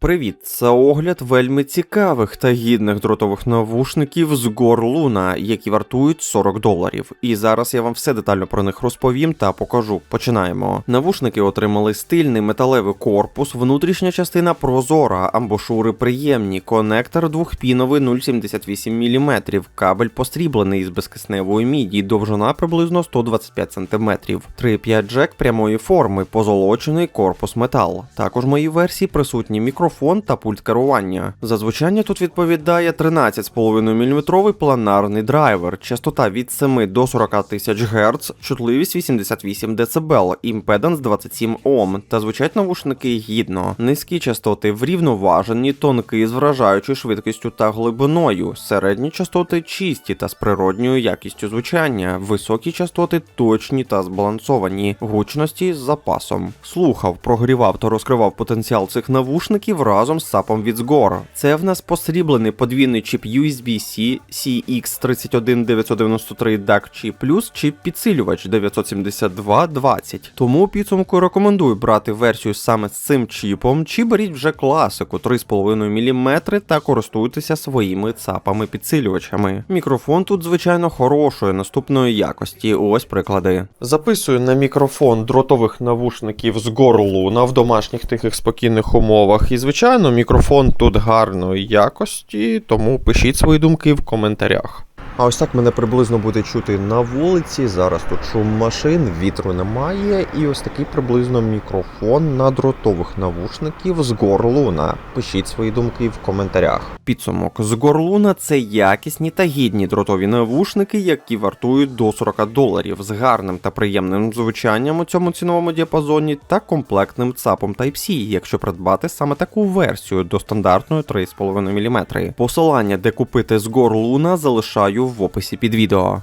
Привіт, це огляд вельми цікавих та гідних дротових навушників з Горлуна, які вартують 40 доларів. І зараз я вам все детально про них розповім та покажу. Починаємо. Навушники отримали стильний металевий корпус, внутрішня частина прозора, амбушури приємні, конектор двохпіновий 0,78 мм, кабель постріблений із безкисневої міді, довжина приблизно 125 см, 3,5 джек прямої форми, позолочений корпус метал. Також в моїй версії присутні мікрофон та пульт керування. За звучання тут відповідає 13,5 мм планарний драйвер, частота від 7 до 40 тисяч Гц, чутливість 88 дБ, імпеданс 27 Ом, та звучать навушники гідно. Низькі частоти врівноважені, тонкі з вражаючою швидкістю та глибиною, середні частоти чисті та з природньою якістю звучання, високі частоти точні та збалансовані, гучності з запасом. Слухав, прогрівав та розкривав потенціал цих навушників разом з сапом від Zgor. Це в нас посріблений подвійний чіп USB-C CX31993 DAC чіп плюс чіп підсилювач 97220. Тому підсумку рекомендую брати версію саме з цим чіпом, чи беріть вже класику 3,5 мм та користуйтеся своїми цапами підсилювачами. Мікрофон тут, звичайно, хорошої наступної якості. Ось приклади. Записую на мікрофон дротових навушників з горлуна в домашніх тихих спокійних умовах. І, звичайно, мікрофон тут гарної якості, тому пишіть свої думки в коментарях. А ось так мене приблизно буде чути на вулиці. Зараз тут шум машин, вітру немає, і ось такий приблизно мікрофон на дротових навушників з горлуна. Пишіть свої думки в коментарях. Підсумок з горлуна це якісні та гідні дротові навушники, які вартують до 40 доларів з гарним та приємним звучанням у цьому ціновому діапазоні та комплектним ЦАПом Type-C, якщо придбати саме таку версію до стандартної 3,5 мм. Посилання, де купити з горлуна, залишаю в описі під відео.